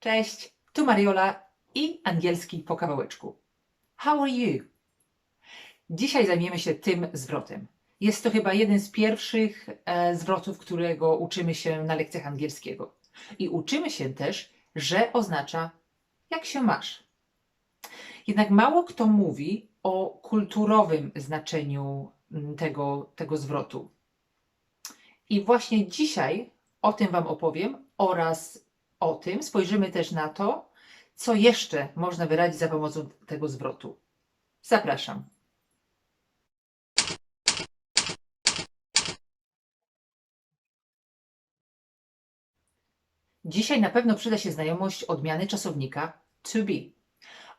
Cześć, tu Mariola i angielski po kawałeczku. How are you? Dzisiaj zajmiemy się tym zwrotem. Jest to chyba jeden z pierwszych e, zwrotów, którego uczymy się na lekcjach angielskiego. I uczymy się też, że oznacza jak się masz. Jednak mało kto mówi o kulturowym znaczeniu mm, tego, tego zwrotu. I właśnie dzisiaj o tym Wam opowiem oraz o tym spojrzymy też na to, co jeszcze można wyrazić za pomocą tego zwrotu. Zapraszam. Dzisiaj na pewno przyda się znajomość odmiany czasownika to be.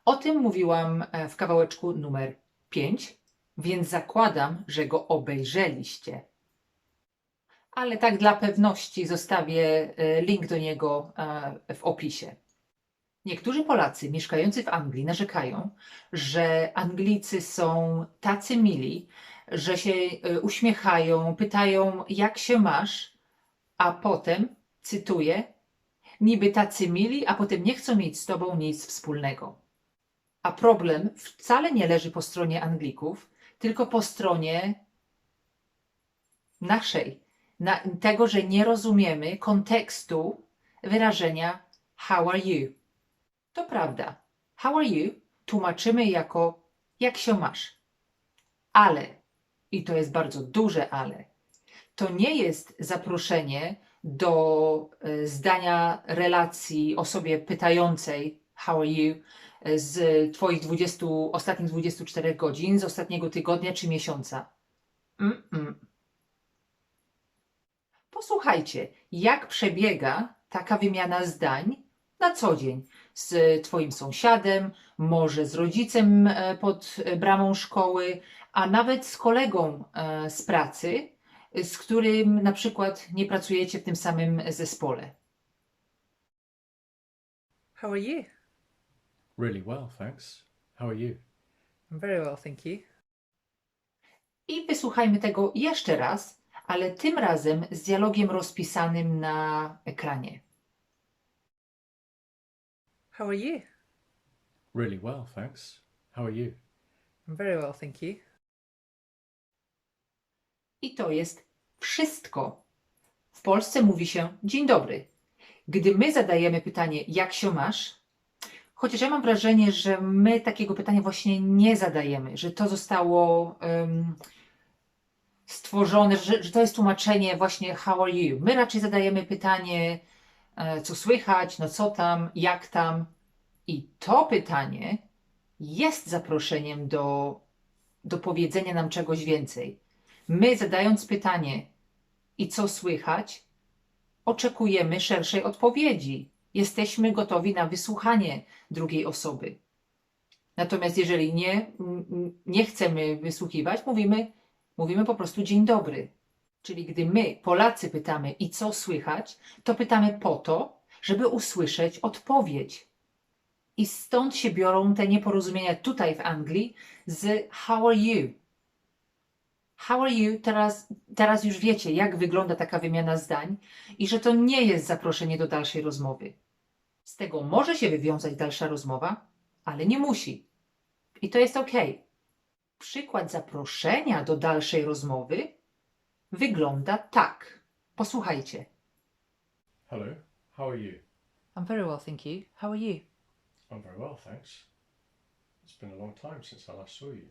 O tym mówiłam e, w kawałeczku numer 5, więc zakładam, że go obejrzeliście. Ale tak dla pewności zostawię e, link do niego e, w opisie. Niektórzy Polacy mieszkający w Anglii narzekają, że Anglicy są tacy mili, że się e, uśmiechają, pytają, jak się masz, a potem, cytuję, niby tacy mili, a potem nie chcą mieć z tobą nic wspólnego. A problem wcale nie leży po stronie Anglików, tylko po stronie naszej, na, tego, że nie rozumiemy kontekstu wyrażenia how are you. To prawda. How are you tłumaczymy jako jak się masz. Ale, i to jest bardzo duże ale, to nie jest zaproszenie do e, zdania relacji osobie pytającej how are you e, z Twoich 20, ostatnich 24 godzin, z ostatniego tygodnia czy miesiąca. Mm-mm. Posłuchajcie, jak przebiega taka wymiana zdań na co dzień z Twoim sąsiadem, może z rodzicem e, pod e, bramą szkoły, a nawet z kolegą e, z pracy, z którym na przykład nie pracujecie w tym samym zespole. How are you? Really well, thanks. How are you? I'm very well, thank you. I wysłuchajmy tego jeszcze raz, ale tym razem z dialogiem rozpisanym na ekranie. How are you? Really well, thanks. How are you? I'm very well, thank you. I to jest wszystko. W Polsce mówi się dzień dobry. Gdy my zadajemy pytanie, jak się masz, chociaż ja mam wrażenie, że my takiego pytania właśnie nie zadajemy, że to zostało em, stworzone, że, że to jest tłumaczenie właśnie how are you. My raczej zadajemy pytanie, e, co słychać, no co tam, jak tam. I to pytanie jest zaproszeniem do, do powiedzenia nam czegoś więcej. My, zadając pytanie, i co słychać, oczekujemy szerszej odpowiedzi. Jesteśmy gotowi na wysłuchanie drugiej osoby. Natomiast jeżeli nie, nie chcemy wysłuchiwać, mówimy, mówimy po prostu dzień dobry. Czyli gdy my, Polacy, pytamy i co słychać, to pytamy po to, żeby usłyszeć odpowiedź. I stąd się biorą te nieporozumienia tutaj w Anglii z how are you? How are you? Teraz, teraz już wiecie, jak wygląda taka wymiana zdań i że to nie jest zaproszenie do dalszej rozmowy. Z tego może się wywiązać dalsza rozmowa, ale nie musi. I to jest ok. Przykład zaproszenia do dalszej rozmowy wygląda tak. Posłuchajcie. Hello, how are you? I'm very well, thank you. How are you? I'm very well, thanks. It's been a long time since I last saw you.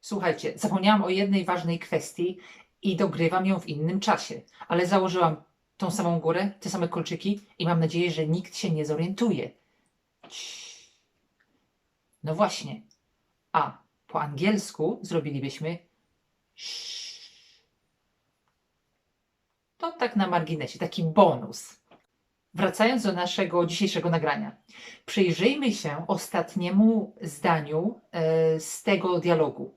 Słuchajcie, zapomniałam o jednej ważnej kwestii i dogrywam ją w innym czasie, ale założyłam tą samą górę, te same kolczyki i mam nadzieję, że nikt się nie zorientuje. No właśnie. A po angielsku zrobilibyśmy. To tak na marginesie, taki bonus. Wracając do naszego dzisiejszego nagrania, przyjrzyjmy się ostatniemu zdaniu e, z tego dialogu.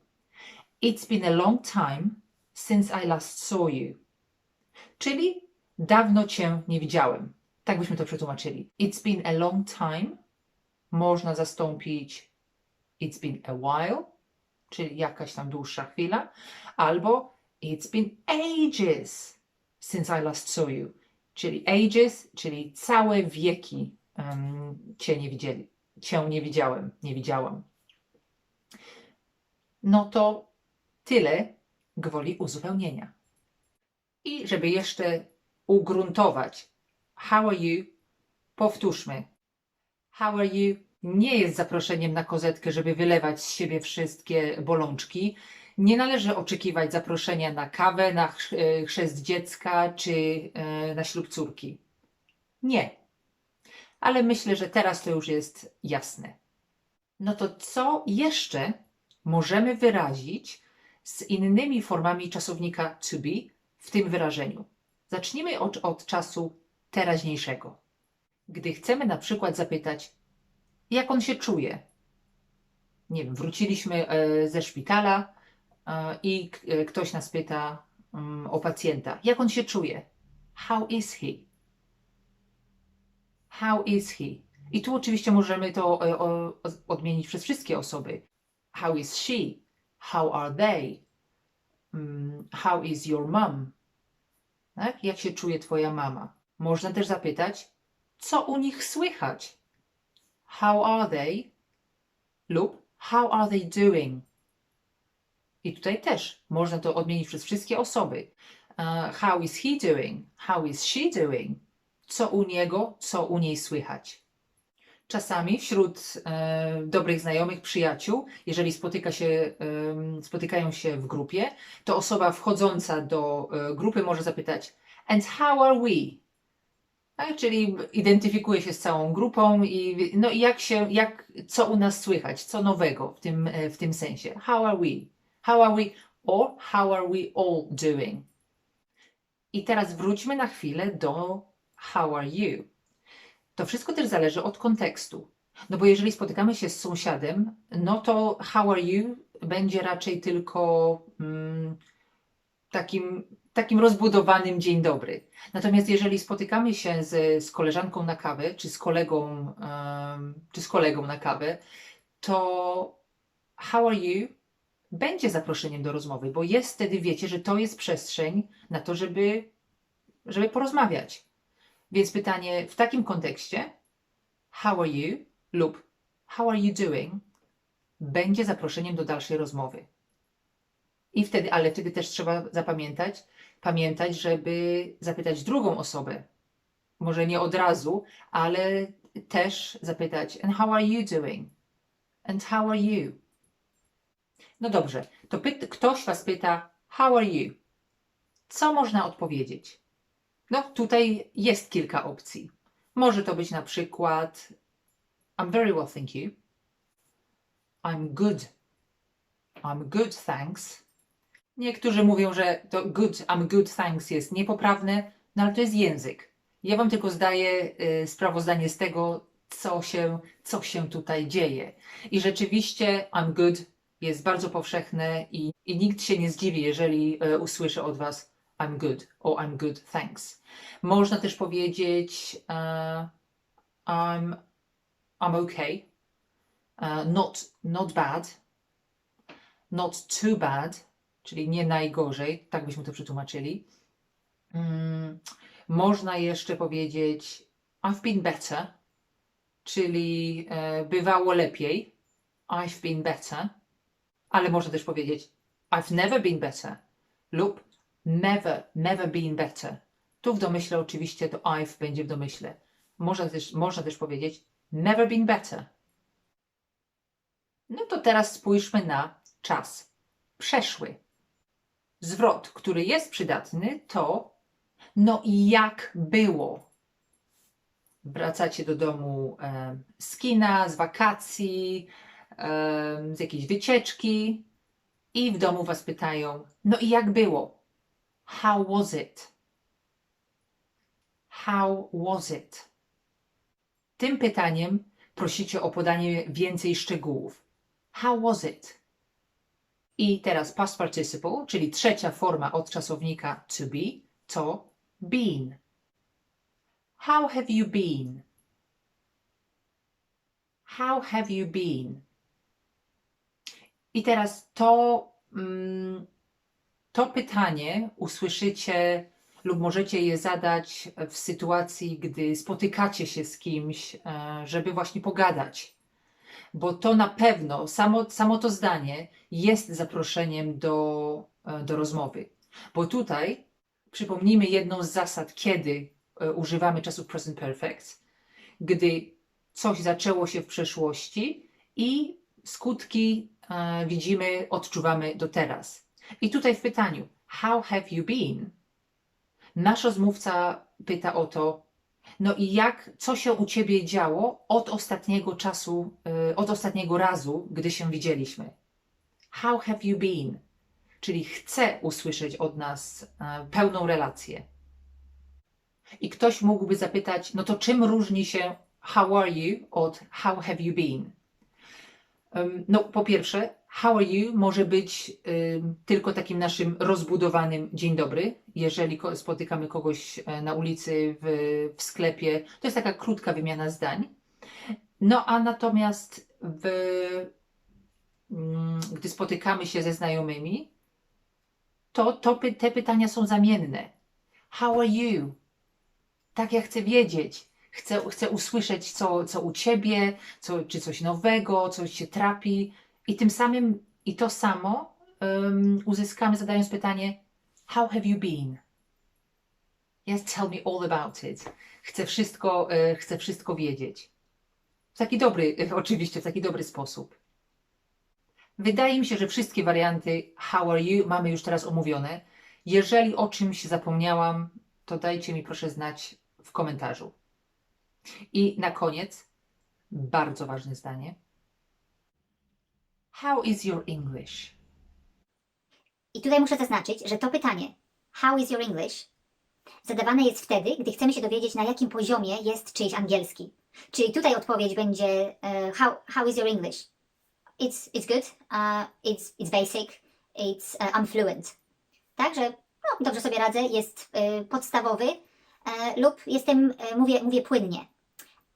It's been a long time since I last saw you. Czyli dawno cię nie widziałem. Tak byśmy to przetłumaczyli. It's been a long time można zastąpić it's been a while, czyli jakaś tam dłuższa chwila, albo it's been ages since I last saw you, czyli ages, czyli całe wieki em, cię nie widzieli, cię nie widziałem, nie widziałam. No to tyle gwoli uzupełnienia. I żeby jeszcze ugruntować, how are you, powtórzmy. How are you nie jest zaproszeniem na kozetkę, żeby wylewać z siebie wszystkie bolączki. Nie należy oczekiwać zaproszenia na kawę, na e, chrzest dziecka czy e, na ślub córki. Nie. Ale myślę, że teraz to już jest jasne. No to co jeszcze możemy wyrazić z innymi formami czasownika to be w tym wyrażeniu? Zacznijmy od, od czasu teraźniejszego. Gdy chcemy na przykład zapytać, jak on się czuje. Nie wiem, wróciliśmy e, ze szpitala e, i e, ktoś nas pyta mm, o pacjenta. Jak on się czuje? How is he? How is he? I tu oczywiście możemy to odmienić przez wszystkie osoby. How is she? How are they? Mm, How is your mom? Tak? Jak się czuje twoja mama? Można też zapytać, co u nich słychać? How are they? Lub how are they doing? I tutaj też można to odmienić przez wszystkie osoby. Uh, how is he doing? How is she doing? Co u niego, co u niej słychać? Czasami wśród e, dobrych znajomych, przyjaciół, jeżeli spotyka się, em, spotykają się w grupie, to osoba wchodząca do e, grupy może zapytać And how are we? Tak, czyli identyfikuje się z całą grupą i no i jak się, jak, co u nas słychać, co nowego w tym, e, w tym sensie. How are we? How are we? Or how are we all doing? I teraz wróćmy na chwilę do how are you? To wszystko też zależy od kontekstu. No bo jeżeli spotykamy się z sąsiadem, no to how are you będzie raczej tylko mm, takim, takim rozbudowanym dzień dobry. Natomiast jeżeli spotykamy się z, z koleżanką na kawę, czy z kolegą, em, czy z kolegą na kawę, to how are you będzie zaproszeniem do rozmowy, bo jest wtedy, wiecie, że to jest przestrzeń na to, żeby, żeby porozmawiać. Więc pytanie w takim kontekście how are you lub how are you doing będzie zaproszeniem do dalszej rozmowy. I wtedy, ale wtedy też trzeba zapamiętać, pamiętać, żeby zapytać drugą osobę. Może nie od razu, ale też zapytać and how are you doing? And how are you? No dobrze, to ktoś was pyta how are you? Co można odpowiedzieć? No tutaj jest kilka opcji. Może to być na przykład I'm very well, thank you. I'm good. I'm good, thanks. Niektórzy mówią, że to good, I'm good, thanks jest niepoprawne, no ale to jest język. Ja wam tylko zdaję y, sprawozdanie z tego, co się, co się tutaj dzieje. I rzeczywiście I'm good jest bardzo powszechne i, i nikt się nie zdziwi, jeżeli y, usłyszy od was I'm good or I'm good, thanks. Można też powiedzieć uh, I'm, I'm okay, uh, not, not bad, not too bad, czyli nie najgorzej, tak byśmy to przetłumaczyli. Mm, można jeszcze powiedzieć I've been better, czyli e, bywało lepiej. I've been better. Ale można też powiedzieć I've never been better lub never, never been better. Tu w domyśle oczywiście to I've będzie w domyśle. Można też, można też powiedzieć never been better. No to teraz spójrzmy na czas przeszły. Zwrot, który jest przydatny, to no i jak było. Wracacie do domu e, z kina, z wakacji, e, z jakiejś wycieczki i w domu was pytają, no i jak było? How was it? How was it? Tym pytaniem prosicie o podanie więcej szczegółów. How was it? I teraz past participle, czyli trzecia forma od czasownika to be, to been. How have you been? How have you been? I teraz to, mm, to pytanie usłyszycie lub możecie je zadać w sytuacji, gdy spotykacie się z kimś, e, żeby właśnie pogadać. Bo to na pewno, samo, samo to zdanie jest zaproszeniem do, e, do rozmowy. Bo tutaj przypomnijmy jedną z zasad, kiedy e, używamy czasów present perfect, gdy coś zaczęło się w przeszłości i skutki e, widzimy, odczuwamy do teraz. I tutaj w pytaniu, how have you been? Nasz rozmówca pyta o to, no i jak, co się u ciebie działo od ostatniego czasu, e, od ostatniego razu, gdy się widzieliśmy? How have you been? Czyli chce usłyszeć od nas e, pełną relację. I ktoś mógłby zapytać, no to czym różni się how are you od how have you been? No, po pierwsze, how are you może być tylko takim naszym rozbudowanym dzień dobry. Jeżeli spotykamy kogoś e, na ulicy, w, w sklepie, to jest taka krótka wymiana zdań. No, a natomiast w, mm, gdy spotykamy się ze znajomymi, to, to te pytania są zamienne. How are you? Tak, ja chcę wiedzieć. Chcę, chcę usłyszeć, co, co u ciebie, co, czy coś nowego, coś cię trapi. I tym samym, i to samo um, uzyskamy zadając pytanie: How have you been? Yes, tell me all about it. Chcę wszystko, e, chcę wszystko wiedzieć. W taki dobry, e, oczywiście, w taki dobry sposób. Wydaje mi się, że wszystkie warianty How are you mamy już teraz omówione. Jeżeli o czymś zapomniałam, to dajcie mi proszę znać w komentarzu. I na koniec, bardzo ważne zdanie. How is your English? I tutaj muszę zaznaczyć, że to pytanie, how is your English, zadawane jest wtedy, gdy chcemy się dowiedzieć, na jakim poziomie jest czyjś angielski. Czyli tutaj odpowiedź będzie, e, how, how is your English? It's, it's good, uh, it's, it's basic, it's, uh, I'm fluent. Także no, dobrze sobie radzę, jest e, podstawowy e, lub jestem, e, mówię, mówię płynnie.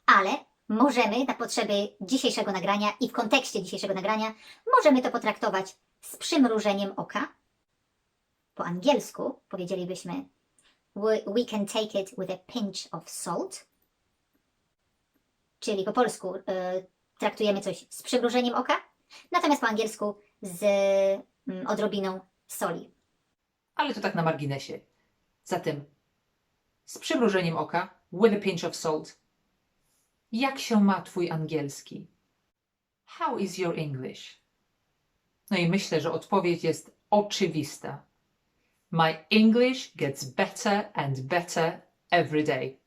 Ale możemy na potrzeby dzisiejszego nagrania i w kontekście dzisiejszego nagrania, możemy to potraktować z przymrużeniem oka. Po angielsku powiedzielibyśmy we, can take it with a pinch of salt. Czyli po polsku y, traktujemy coś z przymrużeniem oka, natomiast po angielsku z mm, odrobiną soli. Ale to tak na marginesie. Zatem z przymrużeniem oka, with a pinch of salt. Jak się ma Twój angielski? How is your English? No i myślę, że odpowiedź jest oczywista. My English gets better and better every day.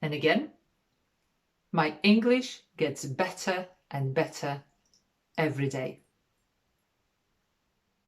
And again, my English gets better and better every day.